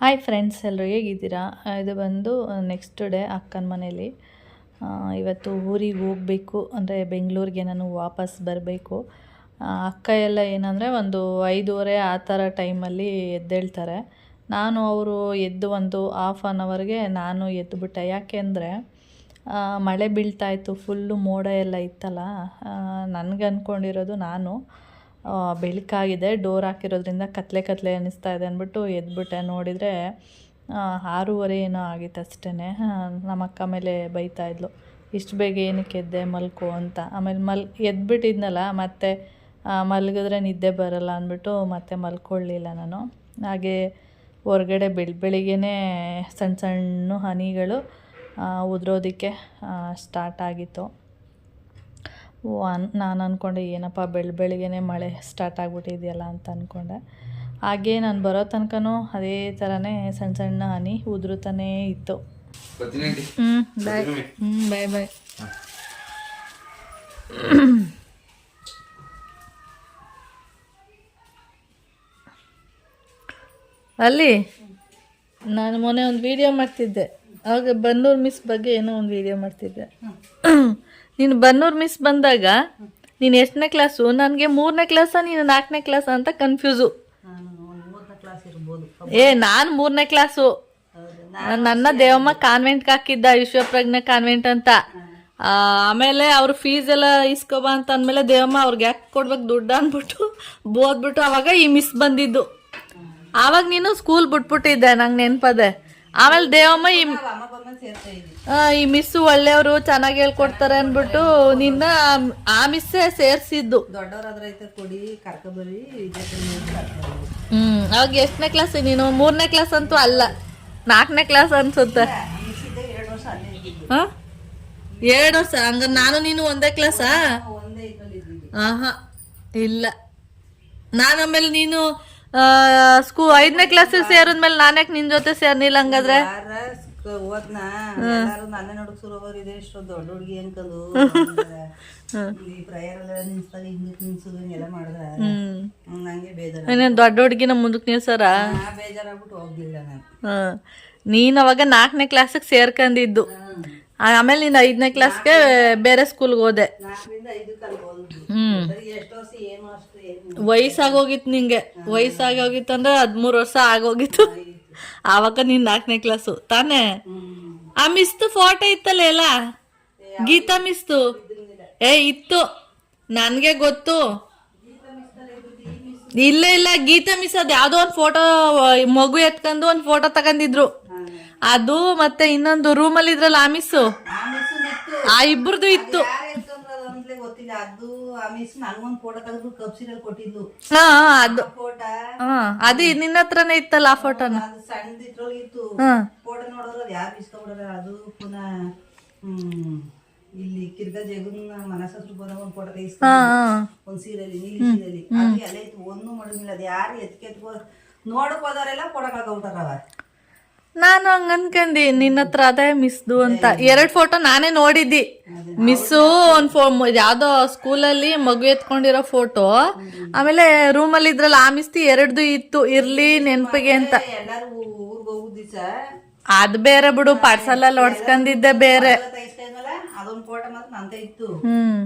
Hi friends ಎಲ್ಲರೂ ಹೇಗಿದ್ದೀರಾ? ಇದು ಬಂದು ನೆಕ್ಸ್ಟ್ ಡೇ ಅಕ್ಕನ ಮನೇಲಿ. ಇವತ್ತು ಊರಿಗೆ ಹೋಗಬೇಕು, ಅಂದರೆ ಬೆಂಗಳೂರಿಗೆ ನಾನು ವಾಪಸ್ ಬರಬೇಕು. ಅಕ್ಕ ಎಲ್ಲ ಏನಂದರೆ ಒಂದು ಐದೂವರೆ ಆ ಥರ ಟೈಮಲ್ಲಿ ಎದ್ದೇಳ್ತಾರೆ. ನಾನು, ಅವರು ಎದ್ದು ಒಂದು ಹಾಫ್ ಆನ್ ಅವರ್ಗೆ ನಾನು ಎದ್ದುಬಿಟ್ಟೆ ಯಾಕೆಂದರೆ ಮಳೆ ಬೀಳ್ತಾಯಿತ್ತು ಫುಲ್ಲು ಮೋಡ ಎಲ್ಲ ಇತ್ತಲ್ಲ ನನಗೆ ಅಂದ್ಕೊಂಡಿರೋದು ನಾನು. ಬೆಳಕಾಗಿದೆ. ಡೋರ್ ಹಾಕಿರೋದ್ರಿಂದ ಕತ್ಲೆ ಕತ್ಲೆ ಅನ್ನಿಸ್ತಾ ಇದೆ ಅಂದ್ಬಿಟ್ಟು ಎದ್ಬಿಟ್ಟೆ. ನೋಡಿದರೆ ಆರೂವರೆ ಏನೋ ಆಗಿತ್ತು ಅಷ್ಟೇ ನಮ್ಮ ಅಕ್ಕ ಮೇಲೆ ಬೈತಾ ಇದ್ಲು. ಇಷ್ಟು ಬೇಗ ಏನಕ್ಕೆ ಎದ್ದೆ, ಮಲ್ಕೋ ಅಂತ. ಆಮೇಲೆ ಮಲ್, ಎದ್ಬಿಟ್ಟಿದ್ನಲ್ಲ, ಮತ್ತೆ ಮಲಗಿದ್ರೆ ನಿದ್ದೆ ಬರಲ್ಲ ಅಂದ್ಬಿಟ್ಟು ಮತ್ತೆ ಮಲ್ಕೊಳ್ಳಿಲ್ಲ ನಾನು. ಹಾಗೆ ಹೊರಗಡೆ ಬೆಳ್ ಬೆಳಿಗ್ಗೆ ಸಣ್ಣ ಸಣ್ಣ ಹನಿಗಳು ಉದುರೋದಕ್ಕೆ ಸ್ಟಾರ್ಟ್ ಆಗಿತ್ತು. ಅನ್ ನಾನು ಅಂದ್ಕೊಂಡೆ ಏನಪ್ಪ ಬೆಳ ಬೆಳಿಗ್ಗೆ ಮಳೆ ಸ್ಟಾರ್ಟ್ ಆಗಿಬಿಟ್ಟಿದೆಯಲ್ಲ ಅಂತ ಅಂದ್ಕೊಂಡೆ ಹಾಗೆ ನಾನು ಬರೋ ತನಕನೂ ಅದೇ ಥರನೇ ಸಣ್ಣ ಸಣ್ಣ ಹನಿ ಉದುರುತ್ತಾನೇ ಇತ್ತು. ಹ್ಞೂ ಬಾಯ್ ಹ್ಞೂ ಬಾಯ್ ಬಾಯ್ ಅಲ್ಲಿ ನಾನು ಮೊನ್ನೆ ಒಂದು ವಿಡಿಯೋ ಮಾಡ್ತಿದ್ದೆ. ಆಗ ಬನ್ನೂರು ಮಿಸ್ ಬಗ್ಗೆ ಏನೋ ಒಂದು ವಿಡಿಯೋ ಮಾಡ್ತಿದ್ದೆ. ನೀನು ಬನ್ನೂರು ಮಿಸ್ ಬಂದಾಗ ನೀನು ಎಷ್ಟನೇ ಕ್ಲಾಸು ನನಗೆ ಮೂರನೇ ಕ್ಲಾಸ ನೀನು ನಾಲ್ಕನೇ ಕ್ಲಾಸ ಅಂತ ಕನ್ಫ್ಯೂಸು ಏ ನಾನು ಮೂರನೇ ಕ್ಲಾಸು ನನ್ನ ದೇವಮ್ಮ ಕಾನ್ವೆಂಟ್ಗೆ ಹಾಕಿದ್ದ ವಿಶ್ವಪ್ರಜ್ಞೆ ಕಾನ್ವೆಂಟ್ ಅಂತ. ಆಮೇಲೆ ಅವ್ರ ಫೀಸ್ ಎಲ್ಲ ಇಸ್ಕೊಬಾ ಅಂತ ಅಂದಮೇಲೆ ದೇವಮ್ಮ ಅವ್ರಿಗೆ ಯಾಕೆ ಕೊಡ್ಬೇಕು ದುಡ್ಡು ಅಂದ್ಬಿಟ್ಟು ಬೋದ್ಬಿಟ್ಟು ಅವಾಗ ಈ ಮಿಸ್ ಬಂದಿದ್ದು. ಆವಾಗ ನೀನು ಸ್ಕೂಲ್ ಬಿಟ್ಬಿಟ್ಟಿದ್ದೆ ನಂಗೆ ನೆನ್ಪದೆ. ಆಮೇಲೆ ದೇವಮ್ಮ ಈ ಈ ಮಿಸ್ ಒಳ್ಳೆಯವರು ಚೆನ್ನಾಗಿ ಹೇಳ್ಕೊಡ್ತಾರೆ ಅನ್ಬಿಟ್ಟು ನಿನ್ನ ಆ- ಮಿಸ್ ಮಿಸ್ಸೇ ಸೇರ್ಸಿದ್ದು. ಹ್ಮ್ ಅವಾಗ ಎಷ್ಟನೇ ಕ್ಲಾಸ್ ನೀನು? ಮೂರನೇ ಕ್ಲಾಸ್ ಅಂತೂ ಅಲ್ಲ. ನಾಲ್ಕನೇ ಕ್ಲಾಸ್ ಅನ್ಸುತ್ತೆ. ಎರಡು ವರ್ಷ ಹಂಗ ನಾನು ನೀನು ಒಂದೇ ಕ್ಲಾಸಾ? ಆಹಾ ಇಲ್ಲ. ನಾನು ಆಮೇಲೆ ನೀನು ಸ್ಕೂ ಐದನೇ ಸೇರಿದ ಮೇಲೆ ನಾನ್ಯಾಕೆ ನಿನ್ ಜೊತೆ ಸೇರ್ನಿಲ್ಲ ಹಂಗಾದ್ರೆ? ಎಲ್ಲಾರು ನನ್ನ ನೋಡಕ್ ಇದೆ ಇಷ್ಟು ದೊಡ್ಡ ಹುಡುಗಿ ಅನ್ಕೊಂಡು ಈ ಪ್ರೇಯರ್ ಎಲ್ಲ ನಿಲ್ಸ್ದಾಗ ಹಿಂದಕ್ ನಿಲ್ಸುದು ಎಲ್ಲ ಮಾಡಿದ್ರ. ಹ್ಮ್. ಹ್ಮ್, ನಂಗೆ ಬೇಜಾರ ನೀನೇನ್ ದೊಡ್ಡ ಹುಡುಗಿನ ಮುಂದಕ್ಕೆ ನೀವು ಸರ ಬೇಜಾರಾಗ್ಬಿಟ್ಟು ಹೋಗ್ಲಿಲ್ಲ ನಾನು. ಅವಾಗ ನಾಲ್ಕನೇ ಕ್ಲಾಸಿಗೆ ಸೇರ್ಕೊಂಡಿದ್ದು ಆಮೇಲೆ ನೀನು ಐದನೇ ಕ್ಲಾಸ್ಗೆ ಬೇರೆ ಸ್ಕೂಲ್ಗೆ ಹೋದೆ. ಹ್ಮ್. ವಯಸ್ಸಾಗೋಗಿತ್ತು ನಿಂಗೆ. ವಯಸ್ಸಾಗೋಗಿತ್ತು ಅಂದ್ರೆ ಹದಿಮೂರು ವರ್ಷ ಆಗೋಗಿತ್ತು. ಆವಾಗ ನೀನ್ ನಾಲ್ಕನೇ ಕ್ಲಾಸು ತಾನೇ? ಆ ಮಿಸ್ತು ಫೋಟೋ ಇತ್ತಲ್ಲ ಎಲ್ಲ? ಗೀತಾ ಮಿಸ್ತು ಏ ಇತ್ತು. ನನ್ಗೆ ಗೊತ್ತು. ಇಲ್ಲ ಇಲ್ಲ. ಗೀತಾ ಮಿಸ್ ಅದ್ ಯಾವ್ದೋ ಒಂದ್ ಫೋಟೋ ಮಗು ಎತ್ಕೊಂಡು ಒಂದ್ ಫೋಟೋ ತಗೊಂಡಿದ್ರು. ಅದು ಮತ್ತೆ ಇನ್ನೊಂದು ರೂಮಲ್ಲಿ ಇದ್ರಲ್ಲ ಆಮಿಸು ಆ ಮಿಸ್ಸು ಇತ್ತು. ಗೊತ್ತಿಲ್ಲ. ಅದು ಆಮಿಸ್ ಮಿಸ್ ನನ್ಗೊಂದ್ ಫೋಟೋ ತೆಗೆದು ಕಬ್ಸಿರಲ್ಲಿ ಕೊಟ್ಟಿದ್ಲು. ಹಾ ಅದು. ಫೋಟೋ ಹಾ ಅದು ನಿನ್ನ ಹತ್ರನೇ ಇತ್ತಲ್ಲ ಆ ಫೋಟೋನ ಅದು ಸಣ್ಣದಿದ್ರೊಳಗೆ ಇತ್ತು. ಫೋಟೋ ನೋಡಿದ್ರೆ ಅದು ಯಾರು ಇಸ್ಕೊಂಡ್ಬಿಡೋರ ಅದು ಪುನಃ ಇಲ್ಲಿ ಕಿರ್ಗ ಜಗುನ ಮನಸ್ಸು ಬಂದಾಗ ಒಂದ್ ಫೋಟೋ ಹಾ ಒಂದ್ ಸೀರೆಲಿ ನೀಲಿ ಸೀರೆಲಿ. ಅದು ಎಲ್ಲ ಇತ್ತು ಒಂದು ಮಾಡಿಲ್ಲ. ಅದು ಯಾರು ಎತ್ಕೆ ಎತ್ಕೋ ನೋಡಕ್ ಹೋದವರೆಲ್ಲ ಫೋಟೋ ಕಳ್ಕೊಂಬಿಟ್ಟಾರ ಅವ ನಾನು ಹಂಗ ಅನ್ಕಂದಿ ನಿನ್ನ ಹತ್ರ ಅದೇ ಮಿಸ್ದು ಅಂತ. ಎರಡ್ ಫೋಟೋ ನಾನೇ ನೋಡಿದ್ದಿ. ಮಿಸ್ಸು ಒಂದ್ ಫೋ ಯಾವ್ದೋ ಸ್ಕೂಲಲ್ಲಿ ಮಗು ಎತ್ಕೊಂಡಿರೋ ಫೋಟೋ ಆಮೇಲೆ ರೂಮಲ್ಲಿ ಇದ್ರಲ್ಲ ಆ ಮಿಸ್ತಿ ಎರಡ್ದು ಇತ್ತು ಇರ್ಲಿ ನೆನ್ಪಿಗೆ ಅಂತ. ಅದ್ ಬೇರೆ ಬಿಡು ಪಾರ್ಸಲಲ್ಲಿ ಹೊಡ್ಸ್ಕೊಂಡಿದ್ದೆ ಬೇರೆ. ಹ್ಮ್.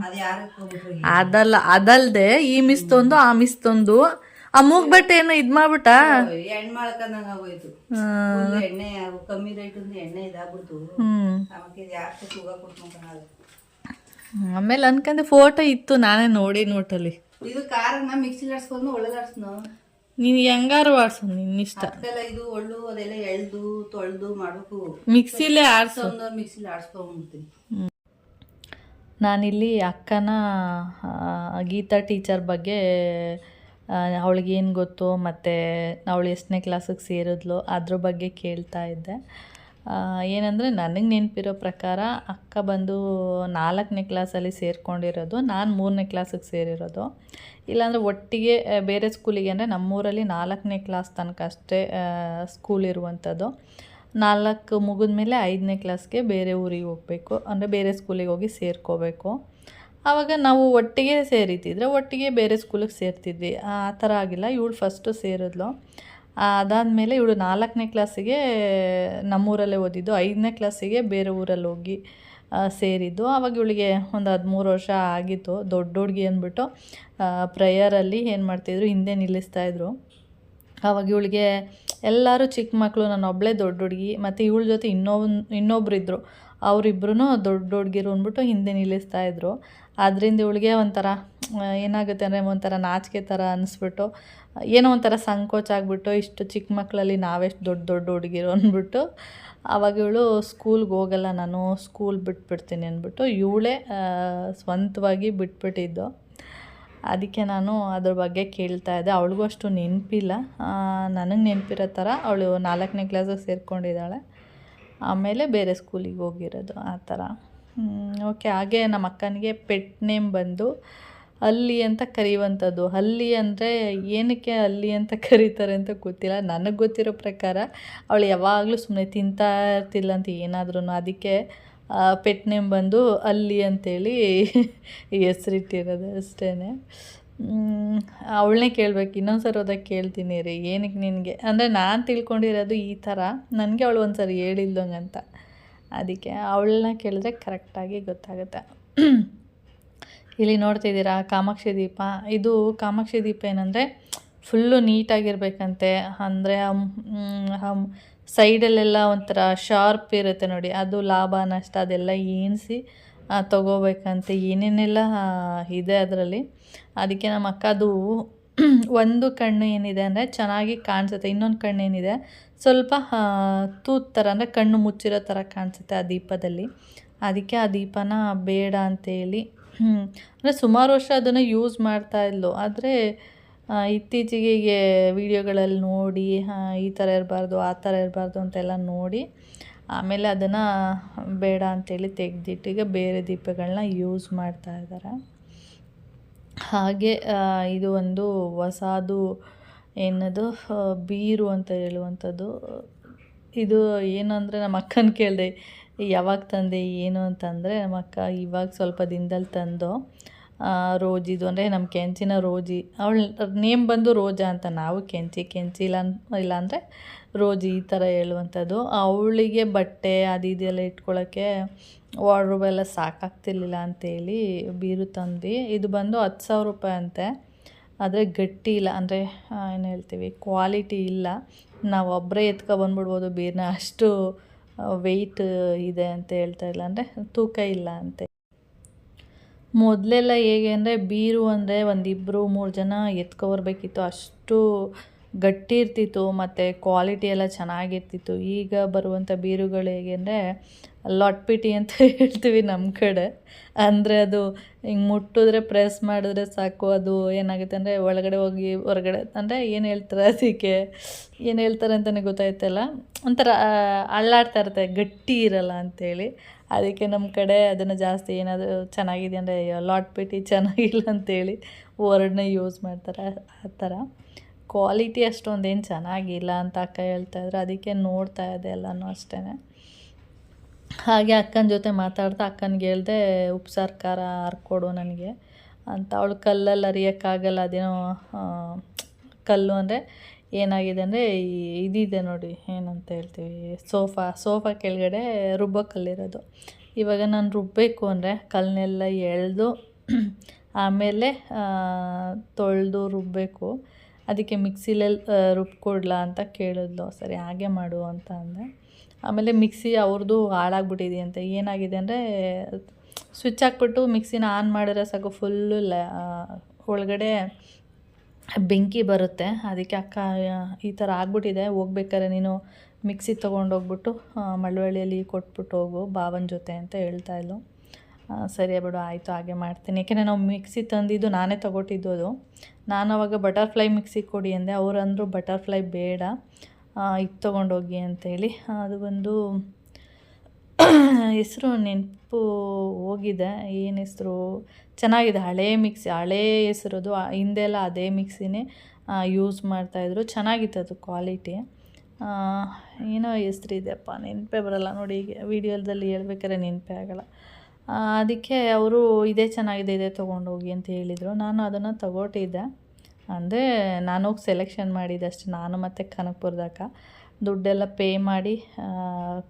ಅದಲ್ಲ ಅದಲ್ದೆ ಈ ಮಿಸ್ ತೊಂದು ಆ ಮಿಸ್ ತೊಂದು ಆ ಮೂಗ್ ಬಟ್ಟೆ ಏನು ಇದ್ ಮಾಡ್ಬಿಟ್ಟ? ಎಣ್ಣೆ ಮಾಡ್ಕೊಂಡಂಗ ಆಗೋಯ್ತು. ಎಣ್ಣೆ ಕಮ್ಮಿ ರೇಟ್ ಎಣ್ಣೆ ಇದಾಗ್ಬಿಡ್ತು. ನಮಗೆ ಯಾಕೆ ತೂಗ ಕೊಟ್ಕೊಂಡ್ ಆಮೇಲೆ ಅನ್ಕಂಡೆ ಫೋಟೋ ಇತ್ತು ನಾನೇ ನೋಡಿ ನೋಟಲ್ಲಿ. ಇದು ಖಾರನ ಮಿಕ್ಸಿಲಿ ಆಡ್ಸ್ಕೊಂಡು ಒಳ್ಳೇದಾಡ್ಸ್ನು ನೀನ್ ಹೆಂಗಾರು ಆಡ್ಸು ನಿನ್ನ ಇಷ್ಟ. ಇದು ಒಳ್ಳು ಅದೆಲ್ಲ ಎಳ್ದು ತೊಳೆದು ಮಾಡ್ಬೇಕು. ಮಿಕ್ಸಿಲೇ ಆಡ್ಸು. ಮಿಕ್ಸಿಲಿ ಆಡ್ಸ್ಕೊಂಡ್ಬಿಡ್ತೀನಿ ನಾನಿಲ್ಲಿ ಅಕ್ಕನ ಗೀತಾ ಟೀಚರ್ ಬಗ್ಗೆ ಅವಳಿಗೆ ಏನು ಗೊತ್ತು, ಮತ್ತು ಅವಳು ಎಷ್ಟನೇ ಕ್ಲಾಸಿಗೆ ಸೇರಿದ್ಲು ಅದ್ರ ಬಗ್ಗೆ ಕೇಳ್ತಾ ಇದ್ದೆ. ಏನಂದರೆ ನನಗೆ ನೆನಪಿರೋ ಪ್ರಕಾರ ಅಕ್ಕ ಬಂದು ನಾಲ್ಕನೇ ಕ್ಲಾಸಲ್ಲಿ ಸೇರ್ಕೊಂಡಿರೋದು, ನಾನು ಮೂರನೇ ಕ್ಲಾಸಿಗೆ ಸೇರಿರೋದು. ಇಲ್ಲಾಂದರೆ ಒಟ್ಟಿಗೆ ಬೇರೆ ಸ್ಕೂಲಿಗೆ ಅಂದರೆ ನಮ್ಮೂರಲ್ಲಿ ನಾಲ್ಕನೇ ಕ್ಲಾಸ್ ತನಕ ಅಷ್ಟೇ ಸ್ಕೂಲ್ ಇರುವಂಥದ್ದು. ನಾಲ್ಕು ಮುಗಿದ್ಮೇಲೆ ಐದನೇ ಕ್ಲಾಸ್ಗೆ ಬೇರೆ ಊರಿಗೆ ಹೋಗಬೇಕು, ಅಂದರೆ ಬೇರೆ ಸ್ಕೂಲಿಗೆ ಹೋಗಿ ಸೇರ್ಕೋಬೇಕು. ಆವಾಗ ನಾವು ಒಟ್ಟಿಗೆ ಸೇರಿತಿದ್ರೆ ಒಟ್ಟಿಗೆ ಬೇರೆ ಸ್ಕೂಲಿಗೆ ಸೇರ್ತಿದ್ವಿ. ಆ ಥರ ಆಗಿಲ್ಲ. ಇವಳು ಫಸ್ಟು ಸೇರಿದ್ಲು. ಅದಾದಮೇಲೆ ಇವಳು ನಾಲ್ಕನೇ ಕ್ಲಾಸಿಗೆ ನಮ್ಮೂರಲ್ಲೇ ಓದಿದ್ದು. ಐದನೇ ಕ್ಲಾಸಿಗೆ ಬೇರೆ ಊರಲ್ಲಿ ಹೋಗಿ ಸೇರಿದ್ದು. ಆವಾಗ ಇವಳಿಗೆ ಒಂದು ಹದಿಮೂರು ವರ್ಷ ಆಗಿತ್ತು. ದೊಡ್ಡ ಹುಡುಗಿ ಅಂದ್ಬಿಟ್ಟು ಪ್ರೇಯರಲ್ಲಿ ಏನು ಮಾಡ್ತಿದ್ರು, ಹಿಂದೆ ನಿಲ್ಲಿಸ್ತಾ ಇದ್ರು. ಆವಾಗ ಇವಳಿಗೆ ಎಲ್ಲರೂ ಚಿಕ್ಕ ಮಕ್ಕಳು ನಾನು ಒಬ್ಬಳೇ ದೊಡ್ಡ ಹುಡುಗಿ, ಮತ್ತು ಇವಳ ಜೊತೆ ಇನ್ನೊಬ್ಬ ಇನ್ನೊಬ್ಬರು ಇದ್ದರು ಅವರಿಬ್ರು ದೊಡ್ಡ ಹುಡುಗಿರು ಅಂದ್ಬಿಟ್ಟು ಹಿಂದೆ ನಿಲ್ಲಿಸ್ತಾ ಅದರಿಂದ ಇವಳಿಗೆ ಒಂಥರ ಏನಾಗುತ್ತೆ ಅಂದರೆ ಒಂಥರ ನಾಚಿಕೆ ಥರ ಅನಿಸ್ಬಿಟ್ಟು, ಏನೋ ಒಂಥರ ಸಂಕೋಚ ಆಗಿಬಿಟ್ಟು, ಇಷ್ಟು ಚಿಕ್ಕ ಮಕ್ಕಳಲ್ಲಿ ನಾವೆಷ್ಟು ದೊಡ್ಡ ದೊಡ್ಡ ಹುಡುಗಿರು ಅಂದ್ಬಿಟ್ಟು ಆವಾಗ ಇವಳು ಸ್ಕೂಲ್ಗೆ ಹೋಗಲ್ಲ ನಾನು, ಸ್ಕೂಲ್ ಬಿಟ್ಬಿಡ್ತೀನಿ ಅಂದ್ಬಿಟ್ಟು ಇವಳೇ ಸ್ವಂತವಾಗಿ ಬಿಟ್ಬಿಟ್ಟಿದ್ದು. ಅದಕ್ಕೆ ನಾನು ಅದ್ರ ಬಗ್ಗೆ ಕೇಳ್ತಾ ಇದ್ದೆ. ಅವಳಿಗೂ ಅಷ್ಟು ನೆನಪಿಲ್ಲ. ನನಗೆ ನೆನಪಿರೋ ಥರ ಅವಳು ನಾಲ್ಕನೇ ಕ್ಲಾಸಿಗೆ ಸೇರಿಕೊಂಡಿದ್ದಾಳೆ. ಆಮೇಲೆ ಬೇರೆ ಸ್ಕೂಲಿಗೆ ಹೋಗಿರೋದು, ಆ ಥರ. ಓಕೆ ಹಾಗೆ ನಮ್ಮ ಅಕ್ಕನಿಗೆ ಪೆಟ್ ನೇಮ್ ಬಂದು ಅಲ್ಲಿ ಅಂತ ಕರೆಯುವಂಥದ್ದು. ಅಲ್ಲಿ ಅಂದರೆ ಏನಕ್ಕೆ ಅಲ್ಲಿ ಅಂತ ಕರೀತಾರೆ ಅಂತ ಗೊತ್ತಿಲ್ಲ. ನನಗೆ ಗೊತ್ತಿರೋ ಪ್ರಕಾರ ಅವಳು ಯಾವಾಗಲೂ ಸುಮ್ಮನೆ ತಿಂತಾ ಇರ್ತಿಲ್ಲ ಅಂತ ಏನಾದ್ರೂ ಅದಕ್ಕೆ ಪೆಟ್ ನೇಮ್ ಬಂದು ಅಲ್ಲಿ ಅಂತೇಳಿ ಹೆಸರಿಟ್ಟಿರೋದು ಅಷ್ಟೇ ಅವಳನ್ನೇ ಕೇಳ್ಬೇಕು. ಇನ್ನೊಂದು ಸರಿ ಹೋದಾಗ ಕೇಳ್ತೀನಿ ರೀ. ಏನಕ್ಕೆ ನಿನಗೆ? ಅಂದರೆ ನಾನು ತಿಳ್ಕೊಂಡಿರೋದು ಈ ಥರ ನನಗೆ ಅವಳು ಒಂದು ಸರಿ ಹೇಳಿಲ್ದಂಗಂತ. ಅದಕ್ಕೆ ಅವಳನ್ನ ಕೇಳಿದ್ರೆ ಕರೆಕ್ಟಾಗಿ ಗೊತ್ತಾಗುತ್ತೆ. ಇಲ್ಲಿ ನೋಡ್ತಿದ್ದೀರಾ ಕಾಮಾಕ್ಷಿ ದೀಪ. ಇದು ಕಾಮಾಕ್ಷಿ ದೀಪ ಏನಂದರೆ ಫುಲ್ಲು ನೀಟಾಗಿರ್ಬೇಕಂತೆ. ಅಂದರೆ ಸೈಡಲ್ಲೆಲ್ಲ ಒಂಥರ ಶಾರ್ಪ್ ಇರುತ್ತೆ ನೋಡಿ. ಅದು ಲಾಭ, ನಷ್ಟ, ಅದೆಲ್ಲ ಏನಿಸಿ ತಗೋಬೇಕಂತೆ. ಏನೇನೆಲ್ಲ ಇದೆ ಅದರಲ್ಲಿ. ಅದಕ್ಕೆ ನಮ್ಮ ಅಕ್ಕ ಅದು ಒಂದು ಕಣ್ಣು ಏನಿದೆ ಅಂದರೆ ಚೆನ್ನಾಗಿ ಕಾಣಿಸುತ್ತೆ, ಇನ್ನೊಂದು ಕಣ್ಣು ಏನಿದೆ, ಸ್ವಲ್ಪ ತೂತ್ ಥರ ಅಂದರೆ ಕಣ್ಣು ಮುಚ್ಚಿರೋ ಥರ ಕಾಣಿಸುತ್ತೆ ಆ ದೀಪದಲ್ಲಿ. ಅದಕ್ಕೆ ಆ ದೀಪನ ಬೇಡ ಅಂತೇಳಿ ಅಂದರೆ ಸುಮಾರು ವರ್ಷ ಅದನ್ನು ಯೂಸ್ ಮಾಡ್ತಾ ಇದ್ಲು. ಆದರೆ ಇತ್ತೀಚೆಗೆ ವಿಡಿಯೋಗಳಲ್ಲಿ ನೋಡಿ ಈ ಥರ ಇರಬಾರ್ದು, ಆ ಥರ ಇರಬಾರ್ದು ಅಂತೆಲ್ಲ ನೋಡಿ, ಆಮೇಲೆ ಅದನ್ನು ಬೇಡ ಅಂತೇಳಿ ತೆಗೆದಿಟ್ಟಿಗೆ ಬೇರೆ ದೀಪಗಳನ್ನ ಯೂಸ್ ಮಾಡ್ತಾ ಇದ್ದಾರೆ ಹಾಗೆ ಇದು ಒಂದು ಹೊಸಾದು ಏನದು ಬೀರು ಅಂತ ಹೇಳುವಂಥದ್ದು. ಇದು ಏನಂದರೆ ನಮ್ಮ ಅಕ್ಕನ ಕೇಳಿದೆ, ಯಾವಾಗ ತಂದೆ, ಏನು? ಅಂತಂದರೆ ನಮ್ಮ ಅಕ್ಕ ಇವಾಗ ಸ್ವಲ್ಪ ದಿನದಲ್ಲಿ ತಂದು ರೋಜಿದು ಅಂದರೆ ನಮ್ಮ ಕೆಂಚಿನ ರೋಜಿ. ಅವಳ ನೇಮ್ ಬಂದು ರೋಜಾ ಅಂತ. ನಾವು ಕೆಂಚಿ ಕೆಂಚಿ ಇಲ್ಲ ಇಲ್ಲ ಅಂದರೆ ರೋಜಿ ಈ ಥರ ಹೇಳುವಂಥದ್ದು. ಅವಳಿಗೆ ಬಟ್ಟೆ ಅದು ಇದೆಲ್ಲ ಇಟ್ಕೊಳ್ಳೋಕ್ಕೆ ವಾರ್ಡ್ರೋಬ್ ಎಲ್ಲ ಸಾಕಾಗ್ತಿರ್ಲಿಲ್ಲ ಅಂತೇಳಿ ಬೀರು ತಂದ್ವಿ. ಇದು ಬಂದು ಹತ್ತು ಸಾವಿರ ರೂಪಾಯಿ ಅಂತೆ. ಆದರೆ ಗಟ್ಟಿ ಇಲ್ಲ. ಅಂದರೆ ಏನು ಹೇಳ್ತೀವಿ ಕ್ವಾಲಿಟಿ ಇಲ್ಲ. ನಾವು ಒಬ್ಬರೇ ಎತ್ಕೊ ಬಂದ್ಬಿಡ್ಬೋದು ಬೀರನ್ನ ಅಷ್ಟು ವೆಯ್ಟ್ ಇದೆ ಅಂತ ಹೇಳ್ತಾ ಇಲ್ಲ. ಅಂದರೆ ತೂಕ ಇಲ್ಲ ಅಂತೆ. ಮೊದಲೆಲ್ಲ ಹೇಗೆ ಅಂದರೆ ಬೀರು ಅಂದರೆ ಒಂದಿಬ್ಬರು ಮೂರು ಜನ ಎತ್ಕೊಬರ್ಬೇಕಿತ್ತು. ಅಷ್ಟು ಗಟ್ಟಿ ಇರ್ತಿತ್ತು ಮತ್ತು ಕ್ವಾಲಿಟಿ ಎಲ್ಲ ಚೆನ್ನಾಗಿರ್ತಿತ್ತು. ಈಗ ಬರುವಂಥ ಬೀರುಗಳು ಹೇಗೆ ಅಂದರೆ ಲೊಟ್ಪಿಟಿ ಅಂತ ಹೇಳ್ತೀವಿ ನಮ್ಮ ಕಡೆ. ಅಂದರೆ ಅದು ಹಿಂಗೆ ಮುಟ್ಟಿದ್ರೆ ಪ್ರೆಸ್ ಮಾಡಿದ್ರೆ ಸಾಕು. ಅದು ಏನಾಗುತ್ತೆ ಅಂದರೆ ಒಳಗಡೆ ಹೋಗಿ ಹೊರಗಡೆ ಅಂದರೆ ಏನು ಹೇಳ್ತಾರೆ ಅದಕ್ಕೆ? ಏನು ಹೇಳ್ತಾರೆ ಅಂತಲೇ ಗೊತ್ತಾಯ್ತಲ್ಲ? ಒಂಥರ ಅಳ್ಳಾಡ್ತಾ ಇರುತ್ತೆ. ಗಟ್ಟಿ ಇರಲ್ಲ ಅಂಥೇಳಿ ಅದಕ್ಕೆ ನಮ್ಮ ಕಡೆ ಅದನ್ನು ಜಾಸ್ತಿ ಏನಾದರೂ ಚೆನ್ನಾಗಿದೆ ಅಂದರೆ ಲಾಟ್ ಪೇಟಿ ಚೆನ್ನಾಗಿಲ್ಲ ಅಂತೇಳಿ ವರ್ಡ್ನ ಯೂಸ್ ಮಾಡ್ತಾರೆ, ಆ ಥರ. ಕ್ವಾಲಿಟಿ ಅಷ್ಟೊಂದೇನು ಚೆನ್ನಾಗಿಲ್ಲ ಅಂತ ಅಕ್ಕ ಹೇಳ್ತಾ ಇದ್ರು. ಅದಕ್ಕೆ ನೋಡ್ತಾ ಇದೆ ಎಲ್ಲನೂ ಅಷ್ಟೇ. ಹಾಗೆ ಅಕ್ಕನ ಜೊತೆ ಮಾತಾಡ್ತಾ ಅಕ್ಕನಿಗೆ ಹೇಳ್ದೆ ಉಪ್ಸಾರು ಖಾರ ಹರ್ಕೊಡು ನನಗೆ. ಅಂತ ಅವಳು ಕಲ್ಲಲ್ಲಿ ಅರಿಯೋಕ್ಕಾಗಲ್ಲ, ಅದೇನೋ ಕಲ್ಲು ಅಂದರೆ ಏನಾಗಿದೆ ಅಂದರೆ ಈ ಇದಿದೆ ನೋಡಿ, ಏನಂತ ಹೇಳ್ತೀವಿ, ಸೋಫಾ ಸೋಫಾ ಕೆಳಗಡೆ ರುಬ್ಬೋ ಕಲ್ಲಿರೋದು. ಇವಾಗ ನಾನು ರುಬ್ಬಬೇಕು ಅಂದರೆ ಕಲ್ಲನ್ನೆಲ್ಲ ಎಳೆದು, ಆಮೇಲೆ ತೊಳೆದು ರುಬ್ಬಬೇಕು ಅದಕ್ಕೆ ಮಿಕ್ಸಿಲಲ್ಲಿ ರುಬ್ಕೊಡ್ಲಾ ಅಂತ ಕೇಳಿದ್ಲು. ಸರಿ, ಹಾಗೆ ಮಾಡು ಅಂತ ಅಂದೆ. ಆಮೇಲೆ ಮಿಕ್ಸಿ ಅವ್ರದ್ದು ಹಾಳಾಗ್ಬಿಟ್ಟಿದೆ ಅಂತ. ಏನಾಗಿದೆ ಅಂದರೆ, ಸ್ವಿಚ್ ಹಾಕ್ಬಿಟ್ಟು ಮಿಕ್ಸಿನ ಆನ್ ಮಾಡಿದ್ರೆ ಸಾಕು ಫುಲ್ಲು ಲ ಒಳಗಡೆ ಬೆಂಕಿ ಬರುತ್ತೆ. ಅದಕ್ಕೆ ಅಕ್ಕ, ಈ ಥರ ಆಗ್ಬಿಟ್ಟಿದೆ. ಹೋಗ್ಬೇಕಾದ್ರೆ ನೀನು ಮಿಕ್ಸಿ ತೊಗೊಂಡೋಗ್ಬಿಟ್ಟು ಮಳವಳ್ಳಿಯಲ್ಲಿ ಕೊಟ್ಬಿಟ್ಟು ಹೋಗು ಬಾವನ ಜೊತೆ ಅಂತ ಹೇಳ್ತಾ ಇದ್ಲು. ಸರಿ ಬಿಡು, ಆಯಿತು, ಹಾಗೆ ಮಾಡ್ತೀನಿ. ಯಾಕೆಂದರೆ ನಾವು ಮಿಕ್ಸಿ ತಂದಿದ್ದು ನಾನೇ ತಗೊಟ್ಟಿದ್ದು ಅದು. ನಾನು ಅವಾಗ ಬಟರ್ಫ್ಲೈ ಮಿಕ್ಸಿ ಕೊಡಿ ಅಂದೆ. ಅವ್ರು ಬಟರ್ಫ್ಲೈ ಬೇಡ. ಇದು ತೊಗೊಂಡೋಗಿ ಅಂತೇಳಿ ಅದು ಬಂದು ಹೆಸರು ನೆನಪು ಹೋಗಿದೆ. ಏನು ಹೆಸರು? ಚೆನ್ನಾಗಿದೆ. ಹಳೇ ಮಿಕ್ಸಿ ಹಳೇ ಹೆಸರದು ಹಿಂದೆಲ್ಲ ಹಿಂದೆ ಅದೇ ಮಿಕ್ಸಿನೇ ಯೂಸ್ ಮಾಡ್ತಾಯಿದ್ರು ಚೆನ್ನಾಗಿತ್ತು ಅದು ಕ್ವಾಲಿಟಿ ಏನೋ ಹೆಸ್ರಿದೆಪ್ಪ ನೆನಪೇ ಬರಲ್ಲ. ನೋಡಿ, ಈಗ ವೀಡಿಯೋದಲ್ಲಿ ಹೇಳ್ಬೇಕಾದ್ರೆ ನೆನಪೇ ಆಗಲ್ಲ. ಅದಕ್ಕೆ ಅವರು ಇದೇ ಚೆನ್ನಾಗಿದೆ, ಇದೇ ತೊಗೊಂಡೋಗಿ ಅಂತ ಹೇಳಿದರು. ನಾನು ಅದನ್ನು ತಗೊಟ್ಟಿದ್ದೆ. ಅಂದರೆ, ನಾನು ಹೋಗಿ ಸೆಲೆಕ್ಷನ್ ಮಾಡಿದ್ದಷ್ಟೇ ನಾನು ಮತ್ತು ಕನಕಪುರದಕ್ಕ. ದುಡ್ಡೆಲ್ಲ ಪೇ ಮಾಡಿ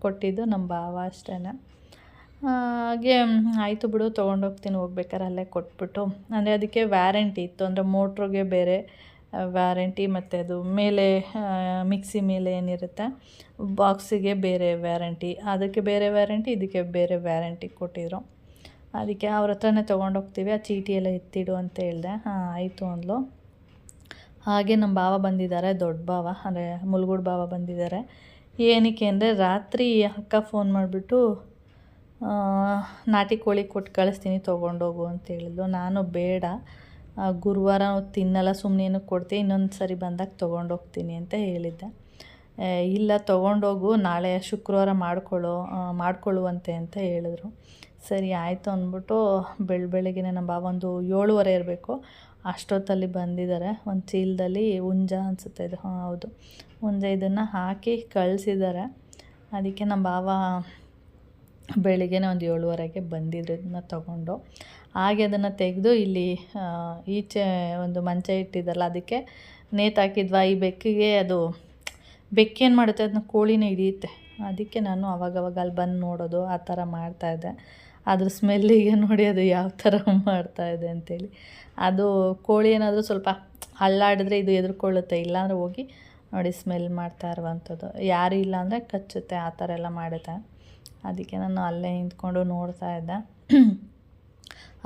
ಕೊಟ್ಟಿದ್ದು ನಮ್ಮ ಭಾವ ಅಷ್ಟೇ ಹಾಗೆ ಆಯಿತು ಬಿಡು, ತೊಗೊಂಡೋಗ್ತೀನಿ ಹೋಗ್ಬೇಕಾರೆ ಅಲ್ಲೇ ಕೊಟ್ಬಿಟ್ಟು. ಅಂದರೆ ಅದಕ್ಕೆ ವ್ಯಾರಂಟಿ ಇತ್ತು. ಅಂದರೆ ಮೋಟ್ರಿಗೆ ಬೇರೆ ವ್ಯಾರಂಟಿ ಮತ್ತು ಅದು ಮೇಲೆ ಮಿಕ್ಸಿ ಮೇಲೆ ಏನಿರುತ್ತೆ, ಬಾಕ್ಸಿಗೆ ಬೇರೆ ವ್ಯಾರಂಟಿ. ಅದಕ್ಕೆ ಬೇರೆ ವ್ಯಾರಂಟಿ, ಇದಕ್ಕೆ ಬೇರೆ ವ್ಯಾರಂಟಿ ಕೊಟ್ಟಿದ್ರು. ಅದಕ್ಕೆ ಅವ್ರ ಹತ್ರನೇ ತೊಗೊಂಡೋಗ್ತೀವಿ, ಆ ಚೀಟಿ ಎಲ್ಲ ಎತ್ತಿಡು ಅಂತ ಹೇಳಿದೆ. ಹಾಂ, ಆಯಿತು ಅಂದ್ಲು. ಹಾಗೆ ನಮ್ಮ ಭಾವ ಬಂದಿದ್ದಾರೆ, ದೊಡ್ಡ ಭಾವ, ಅಂದರೆ ಮುಲ್ಗೂಡು ಭಾವ ಬಂದಿದ್ದಾರೆ. ಏನಕ್ಕೆ ಅಂದರೆ ರಾತ್ರಿ ಅಕ್ಕ ಫೋನ್ ಮಾಡಿಬಿಟ್ಟು ನಾಟಿ ಕೋಳಿ ಕೊಟ್ಟು ಕಳಿಸ್ತೀನಿ ತೊಗೊಂಡೋಗು ಅಂತ ಹೇಳಿದ್ಲು. ನಾನು ಬೇಡ ಗುರುವಾರ ತಿನ್ನಲ್ಲ ಸುಮ್ಮನೆ ಏನಕ್ಕೆ ಕೊಡ್ತೀನಿ ಇನ್ನೊಂದು ಸರಿ ಬಂದಾಗ ತೊಗೊಂಡೋಗ್ತೀನಿ ಅಂತ ಹೇಳಿದ್ದೆ. ಇಲ್ಲ ತೊಗೊಂಡೋಗು ನಾಳೆ ಶುಕ್ರವಾರ ಮಾಡ್ಕೊಳ್ಳೋ ಮಾಡ್ಕೊಳ್ಳುವಂತೆ ಅಂತ ಹೇಳಿದ್ರು. ಸರಿ, ಆಯಿತು ಅಂದ್ಬಿಟ್ಟು ಬೆಳ ಬೆಳಗ್ಗೆ ನಮ್ಮ ಭಾವ ಒಂದು ಏಳುವರೆ ಇರಬೇಕು. ಅಷ್ಟೊತ್ತಲ್ಲಿ ಬಂದಿದ್ದಾರೆ. ಒಂದು ಚೀಲದಲ್ಲಿ ಹುಂಜ ಅನಿಸುತ್ತೆ ಇದು. ಹಾಂ, ಹೌದು. ಹುಂಜ ಇದನ್ನು ಹಾಕಿ ಕಳಿಸಿದ್ದಾರೆ. ಅದಕ್ಕೆ ನಮ್ಮ ಬಾವ ಬೆಳಿಗ್ಗೆ ಒಂದು ಏಳುವರೆಗೆ ಬಂದಿದ್ರು ಇದನ್ನ ತೊಗೊಂಡು. ಹಾಗೆ ಅದನ್ನು ತೆಗೆದು ಇಲ್ಲಿ ಈಚೆ ಒಂದು ಮಂಚ ಇಟ್ಟಿದ್ದಲ್ಲ, ಅದಕ್ಕೆ ನೇತಾಕಿದ್ವಾ ಈ ಬೆಕ್ಕಿಗೆ ಅದು ಬೆಕ್ಕೇನು ಮಾಡುತ್ತೆ? ಅದನ್ನ ಕೋಳಿನ ಹಿಡಿಯುತ್ತೆ. ಅದಕ್ಕೆ ನಾನು ಅವಾಗವಾಗ ಅಲ್ಲಿ ಬಂದು ನೋಡೋದು, ಆ ಥರ ಮಾಡ್ತಾಯಿದ್ದೆ ಅದ್ರ ಸ್ಮೆಲ್ಲಿಗೆ ನೋಡಿ ಅದು ಯಾವ ಥರ ಮಾಡ್ತಾಯಿದೆ ಅಂತೇಳಿ. ಅದು ಕೋಳಿ ಏನಾದರೂ ಸ್ವಲ್ಪ ಹಳ್ಳಾಡಿದ್ರೆ ಇದು ಎದುರ್ಕೊಳ್ಳುತ್ತೆ, ಇಲ್ಲಾಂದ್ರೆ ಹೋಗಿ ನೋಡಿ ಸ್ಮೆಲ್ ಮಾಡ್ತಾ ಇರುವಂಥದ್ದು ಯಾರು ಇಲ್ಲ ಅಂದರೆ ಕಚ್ಚುತ್ತೆ, ಆ ಥರ ಎಲ್ಲ ಮಾಡುತ್ತೆ. ಅದಕ್ಕೆ ನಾನು ಅಲ್ಲೇ ನಿಂತ್ಕೊಂಡು ನೋಡ್ತಾ ಇದ್ದೆ.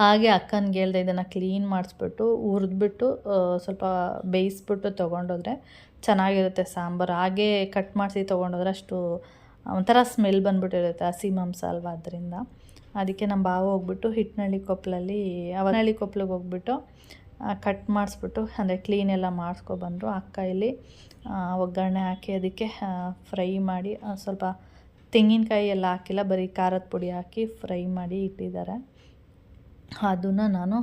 ಹಾಗೆ ಅಕ್ಕನಿಗೆ ಹೇಳ್ದೆ, ಇದನ್ನು ಕ್ಲೀನ್ ಮಾಡಿಸ್ಬಿಟ್ಟು ಹುರಿದ್ಬಿಟ್ಟು ಸ್ವಲ್ಪ ಬೇಯಿಸ್ಬಿಟ್ಟು ತೊಗೊಂಡೋದ್ರೆ ಚೆನ್ನಾಗಿರುತ್ತೆ ಸಾಂಬಾರು. ಹಾಗೆ ಕಟ್ ಮಾಡಿಸಿ ತೊಗೊಂಡೋದ್ರೆ ಅಷ್ಟು ಒಂಥರ ಸ್ಮೆಲ್ ಬಂದ್ಬಿಟ್ಟಿರುತ್ತೆ ಹಸಿ ಮಾಂಸ ಅಲ್ವಾ ಅದರಿಂದ. ಅದಕ್ಕೆ ನಮ್ಮ ಬಾವು ಹೋಗ್ಬಿಟ್ಟು ಹಿಟ್ನಳ್ಳಿ ಕೊಪ್ಪಲಲ್ಲಿ ಅವನಹಳ್ಳಿ ಕೊಪ್ಪಲಿಗೆ ಹೋಗ್ಬಿಟ್ಟು ಕಟ್ ಮಾಡಿಸ್ಬಿಟ್ಟು, ಅಂದರೆ ಕ್ಲೀನ್ ಎಲ್ಲ ಮಾಡಿಸ್ಕೊಬಂದರು ಅಕ್ಕ ಇಲ್ಲಿ ಒಗ್ಗರಣೆ ಹಾಕಿ ಅದಕ್ಕೆ ಫ್ರೈ ಮಾಡಿ ಸ್ವಲ್ಪ ತೆಂಗಿನಕಾಯಿ ಎಲ್ಲ ಹಾಕಿಲ್ಲ, ಬರೀ ಖಾರದ ಪುಡಿ ಹಾಕಿ ಫ್ರೈ ಮಾಡಿ ಇಟ್ಟಿದ್ದಾರೆ. ಅದನ್ನು ನಾನು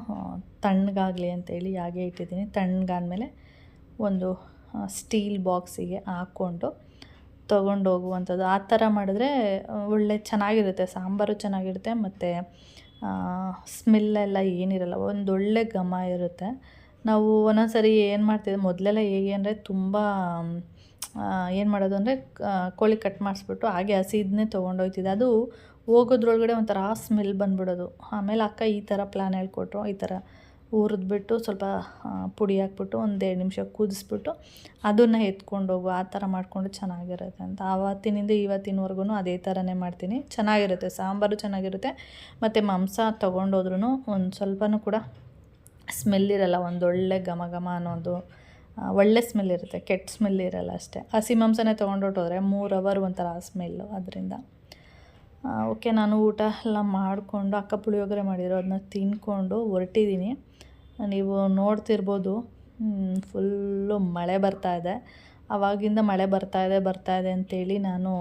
ತಣ್ಣಗಾಗಲಿ ಅಂತೇಳಿ ಹಾಗೆ ಇಟ್ಟಿದ್ದೀನಿ. ತಣ್ಣಗಾದ್ಮೇಲೆ ಒಂದು ಸ್ಟೀಲ್ ಬಾಕ್ಸಿಗೆ ಹಾಕ್ಕೊಂಡು ತೊಗೊಂಡು ಹೋಗುವಂಥದ್ದು ಆ ಥರ ಮಾಡಿದ್ರೆ ಒಳ್ಳೆ ಚೆನ್ನಾಗಿರುತ್ತೆ. ಸಾಂಬಾರು ಚೆನ್ನಾಗಿರುತ್ತೆ, ಮತ್ತು ಸ್ಮೆಲ್ಲೆಲ್ಲ ಏನಿರಲ್ಲ, ಒಂದು ಒಳ್ಳೆ ಘಮ ಇರುತ್ತೆ. ನಾವು ಒಂದೊಂದು ಸರಿ ಏನು ಮಾಡ್ತಿದ್ದೆ ಮೊದಲೆಲ್ಲ ಹೇಗೆ ಅಂದರೆ ತುಂಬ ಏನು ಮಾಡೋದು ಅಂದರೆ ಕೋಳಿ ಕಟ್ ಮಾಡಿಸ್ಬಿಟ್ಟು ಹಾಗೆ ಹಸಿದನ್ನೇ ತೊಗೊಂಡೋಗ್ತಿದ್ದೆ ಅದು ಹೋಗೋದ್ರೊಳಗಡೆ ಒಂಥರ ಸ್ಮೆಲ್ ಬಂದ್ಬಿಡೋದು. ಆಮೇಲೆ ಅಕ್ಕ ಈ ಥರ ಪ್ಲ್ಯಾನ್ ಹೇಳ್ಕೊಟ್ರು, ಈ ಥರ. ಹುರಿದ್ಬಿಟ್ಟು ಸ್ವಲ್ಪ ಪುಡಿ ಹಾಕ್ಬಿಟ್ಟು ಒಂದು ಎರಡು ನಿಮಿಷ ಕುದಿಸ್ಬಿಟ್ಟು ಅದನ್ನು ಎತ್ಕೊಂಡು ಹೋಗು ಆ ಥರ ಮಾಡಿಕೊಂಡು ಚೆನ್ನಾಗಿರುತ್ತೆ ಅಂತ. ಆವತ್ತಿನಿಂದ ಇವತ್ತಿನವರೆಗೂ ಅದೇ ಥರನೇ ಮಾಡ್ತೀನಿ. ಚೆನ್ನಾಗಿರುತ್ತೆ, ಸಾಂಬಾರು ಚೆನ್ನಾಗಿರುತ್ತೆ, ಮತ್ತು ಮಾಂಸ ತೊಗೊಂಡೋದ್ರೂ ಒಂದು ಸ್ವಲ್ಪನೂ ಕೂಡ ಸ್ಮೆಲ್ ಇರಲ್ಲ, ಒಂದೊಳ್ಳೆ ಘಮ ಘಮ ಅನ್ನೋದು. ಒಳ್ಳೆ ಸ್ಮೆಲ್ ಇರುತ್ತೆ, ಕೆಟ್ಟ ಸ್ಮೆಲ್ ಇರಲ್ಲ ಅಷ್ಟೇ. ಹಸಿ ಮಾಂಸನೇ ತೊಗೊಂಡೋಟೋದ್ರೆ ಮೂರು ಅವರ್ ಒಂಥರ ಸ್ಮೆಲ್ಲು ಅದರಿಂದ. ಓಕೆ ನಾನು ಊಟ ಎಲ್ಲ ಮಾಡಿಕೊಂಡು, ಅಕ್ಕ ಪುಳಿಯೋಗರೆ ಮಾಡಿದ್ರು ಅದನ್ನ ತಿನ್ಕೊಂಡು ಹೊರಟಿದ್ದೀನಿ ನೀವು ನೋಡ್ತಿರ್ಬೋದು. ಫುಲ್ಲು ಮಳೆ ಬರ್ತಾ ಇದೆ. ಆವಾಗಿಂದ ಮಳೆ ಬರ್ತಾ ಇದೆ ಬರ್ತಾ ಇದೆ ಅಂತೇಳಿ ನಾನು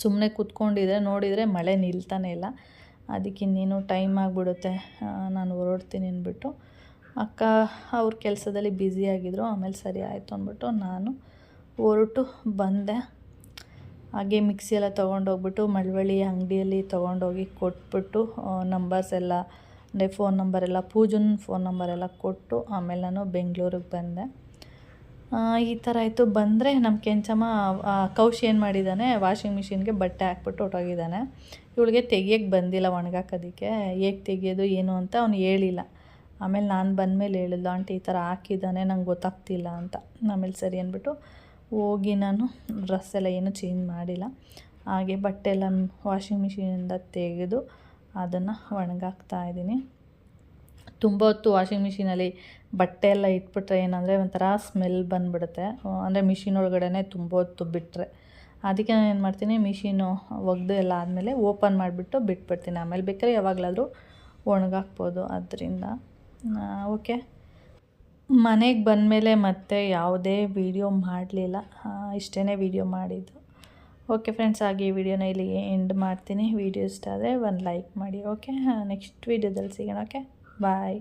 ಸುಮ್ಮನೆ ಕೂತ್ಕೊಂಡಿದ್ರೆ, ನೋಡಿದರೆ ಮಳೆ ನಿಲ್ತಾನೆ ಇಲ್ಲ. ಅದಕ್ಕೆ ಇನ್ನೇನು ಟೈಮ್ ಆಗಿಬಿಡುತ್ತೆ. ನಾನು ಹೊರಡ್ತೀನಿ ಅಂದ್ಬಿಟ್ಟು. ಅಕ್ಕ ಅವ್ರ ಕೆಲಸದಲ್ಲಿ ಬ್ಯುಸಿಯಾಗಿದ್ದರು ಆಮೇಲೆ ಸರಿ ಆಯಿತು ಅಂದ್ಬಿಟ್ಟು ನಾನು ಹೊರಟು ಬಂದೆ. ಹಾಗೆ ಮಿಕ್ಸಿ ಎಲ್ಲ ತೊಗೊಂಡೋಗ್ಬಿಟ್ಟು ಮಳವಳ್ಳಿ ಅಂಗಡಿಯಲ್ಲಿ ತೊಗೊಂಡೋಗಿ ಕೊಟ್ಬಿಟ್ಟು ನಂಬರ್ಸ್ ಎಲ್ಲ ಅಂದರೆ ಫೋನ್ ನಂಬರೆಲ್ಲ ಪೂಜನ್ ಫೋನ್ ನಂಬರೆಲ್ಲ ಕೊಟ್ಟು ಆಮೇಲೆ ನಾನು ಬೆಂಗಳೂರಿಗೆ ಬಂದೆ. ಈ ಥರ ಆಯಿತು. ಬಂದರೆ ನಮ್ಮ ಕೆಂಚಮ್ಮ ಕೌಶಿ ಏನು ಮಾಡಿದ್ದಾನೆ ವಾಷಿಂಗ್ ಮಿಷಿನ್ಗೆ ಬಟ್ಟೆ ಹಾಕ್ಬಿಟ್ಟು ಹೊಟ್ಟೋಗಿದ್ದಾನೆ ಇವಳಿಗೆ ತೆಗಿಯೋಕ್ಕೆ ಬಂದಿಲ್ಲ ಒಣಗಾಕೋದಕ್ಕೆ ಹೇಗೆ ತೆಗಿಯೋದು, ಏನು ಅಂತ ಅವ್ನು ಹೇಳಿಲ್ಲ. ಆಮೇಲೆ ನಾನು ಬಂದಮೇಲೆ ಹೇಳಿದ್ಲು, ಆಂಟಿ ಈ ಥರ ಹಾಕಿದ್ದಾನೆ ನಂಗೆ ಗೊತ್ತಾಗ್ತಿಲ್ಲ ಅಂತ. ಆಮೇಲೆ ಸರಿ ಅಂದ್ಬಿಟ್ಟು ಹೋಗಿ ನಾನು ಡ್ರೆಸ್ ಎಲ್ಲ ಏನೂ ಚೇಂಜ್ ಮಾಡಿಲ್ಲ. ಹಾಗೆ ಬಟ್ಟೆ ಎಲ್ಲ ವಾಷಿಂಗ್ ಮಿಷಿನಿಂದ ತೆಗೆದು ಅದನ್ನು ಒಣಗಾಕ್ತಾ ಇದ್ದೀನಿ. ತುಂಬ ಹೊತ್ತು ವಾಷಿಂಗ್ ಮಿಷಿನಲ್ಲಿ ಬಟ್ಟೆ ಎಲ್ಲ ಇಟ್ಬಿಟ್ರೆ ಏನಂದರೆ ಒಂಥರ ಸ್ಮೆಲ್ ಬಂದುಬಿಡುತ್ತೆ. ಅಂದರೆ ಮಿಷಿನ್ ಒಳಗಡೆ ತುಂಬ ಹೊತ್ತು ಬಿಟ್ಟರೆ ಅದಕ್ಕೆ ನಾನು ಏನು ಮಾಡ್ತೀನಿ, ಮಿಷಿನು ಒಗೆದು ಎಲ್ಲ ಆದಮೇಲೆ ಓಪನ್ ಮಾಡಿಬಿಟ್ಟು ಬಿಟ್ಬಿಡ್ತೀನಿ. ಆಮೇಲೆ ಬೇಕಾದ್ರೆ ಯಾವಾಗಲಾದರೂ ಒಣಗಾಕ್ಬೋದು ಅದರಿಂದ. ಓಕೆ. ಮನೆಗೆ ಬಂದಮೇಲೆ ಮತ್ತೆ ಯಾವುದೇ ವೀಡಿಯೋ ಮಾಡಲಿಲ್ಲ. ಇಷ್ಟೇ ವೀಡಿಯೋ ಮಾಡಿದ್ದು. ಓಕೆ ಫ್ರೆಂಡ್ಸ್ ಹಾಗೆ ಈ ವಿಡಿಯೋನ ಇಲ್ಲಿಗೆ ಎಂಡ್ ಮಾಡ್ತೀನಿ. ವಿಡಿಯೋ ಇಷ್ಟ ಆದರೆ ಒಂದು ಲೈಕ್ ಮಾಡಿ ಓಕೆ ನೆಕ್ಸ್ಟ್ ವೀಡಿಯೋದಲ್ಲಿ ಸಿಗೋಣ ಓಕೆ ಬಾಯ್